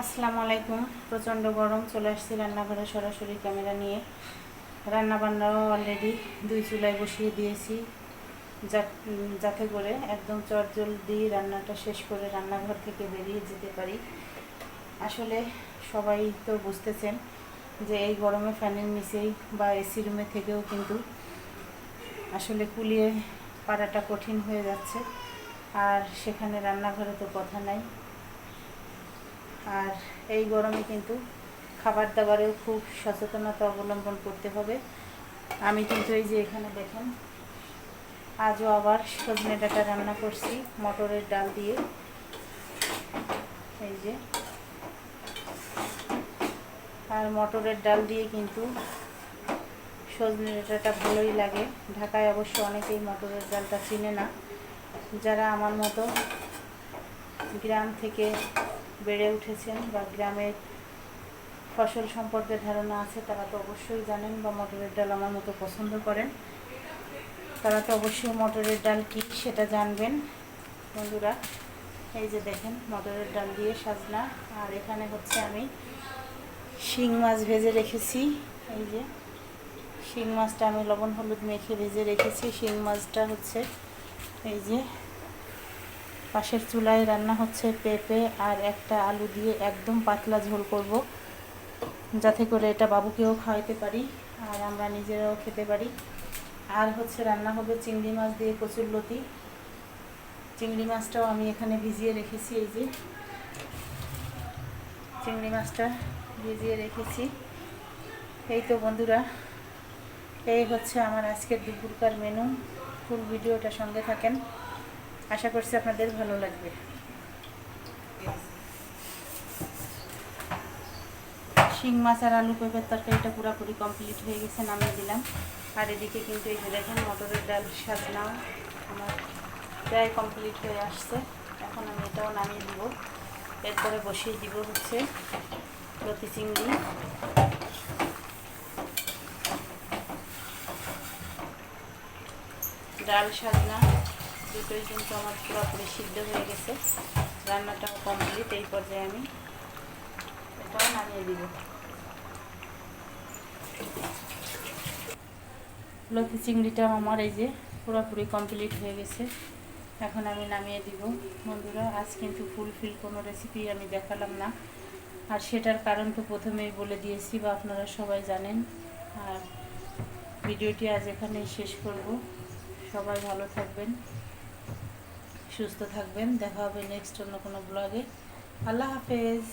আসসালামু আলাইকুম। প্রচণ্ড গরম, চলে আসছি রান্নাঘরে সরাসরি ক্যামেরা নিয়ে। রান্না বান্নাও অলরেডি দুই চুলায় বসিয়ে দিয়েছি। যাতে করে একদম চটজলদি রান্নাটা শেষ করে রান্নাঘর থেকে বেরিয়ে যেতে পারি। আসলে সবাই তো বুঝতেছেন যে এই গরমে ফ্যানের নিচেই বা এসি রুমে থেকেও কিন্তু আসলে কুলিয়ে পাড়াটা কঠিন হয়ে যাচ্ছে। আর সেখানে রান্নাঘরে তো কথা নাই। আর এই গরমে কিন্তু খাবার দাবারেও খুব সচেতনতা অবলম্বন করতে হবে। আমি কিন্তু এই যে এখানে দেখেন, আজও আবার সজনে ডাটা রান্না করছি মটরের ডাল দিয়ে। এই যে। আর মটরের ডাল দিয়ে কিন্তু সজনে ডাঁটাটা ভালোই লাগে। ঢাকায় অবশ্য অনেকেই মটরের ডালটা চিনে না। যারা আমার মতো গ্রাম থেকে বেড়ে উঠেছেন বা গ্রামের ফসল সম্পর্কে ধারণা আছে, তারা তো অবশ্যই জানেন বা মটরের ডাল আমার মতো পছন্দ করেন। তারা তো অবশ্যই মটরের ডাল কী সেটা জানবেন। বন্ধুরা, এই যে দেখেন মটরের ডাল দিয়ে সাজনা, আর এখানে হচ্ছে আমি শিং মাছ ভেজে রেখেছি। এই যে শিং মাছটা আমি লবণ হলুদ মেখে ভেজে রেখেছি। শিং মাছটা হচ্ছে এই যে পাশের চুলায় রান্না হচ্ছে পেঁপে আর একটা আলু দিয়ে একদম পাতলা ঝোল করব, যাতে করে এটা বাবুকেও খাওয়াতে পারি আর আমরা নিজেরাও খেতে পারি। আর হচ্ছে রান্না হবে চিংড়ি মাছ দিয়ে কচুর লতি। চিংড়ি মাছটাও আমি এখানে ভিজিয়ে রেখেছি, এই যে। চিংড়ি মাছটা ভিজিয়ে রেখেছি। এই তো বন্ধুরা, এই হচ্ছে আমার আজকের দুপুরকার মেনু ফুল ভিডিওটা সঙ্গে থাকেন। আশা করছি আপনাদের ভালো লাগবে। শিং মাছ আর আলু পেঁপের তরকারিটা পুরোপুরি কমপ্লিট হয়ে গেছে, নামিয়ে দিলাম। আর এদিকে কিন্তু এই যে দেখেন, মটরের ডাল সাজনাও আমার প্রায় কমপ্লিট হয়ে আসছে। এখন আমি এটাও নামিয়ে দিব। এরপরে বসিয়ে দিব হচ্ছে প্রতি চিংড়ি। ডাল সাজনা। দুটোই কিন্তু আমার পুরোপুরি সিদ্ধ হয়ে গেছে। রান্নাটাও কমপ্লিট এই পর্যায়ে আমি এটাও নামিয়ে দিব। লতি চিংড়িটাও আমার এই যে পুরোপুরি কমপ্লিট হয়ে গেছে। এখন আমি নামিয়ে দিব। বন্ধুরা, আজ কিন্তু ফুলফিল কোনো রেসিপি আমি দেখালাম না। আর সেটার কারণ তো প্রথমেই বলে দিয়েছি বা আপনারা সবাই জানেন। আর ভিডিওটি আজ এখানেই শেষ করব। সবাই ভালো থাকবেন। সুস্থ থাকবেন। দেখা হবে নেক্সট অন্য কোনো ব্লগে আল্লাহ হাফেজ।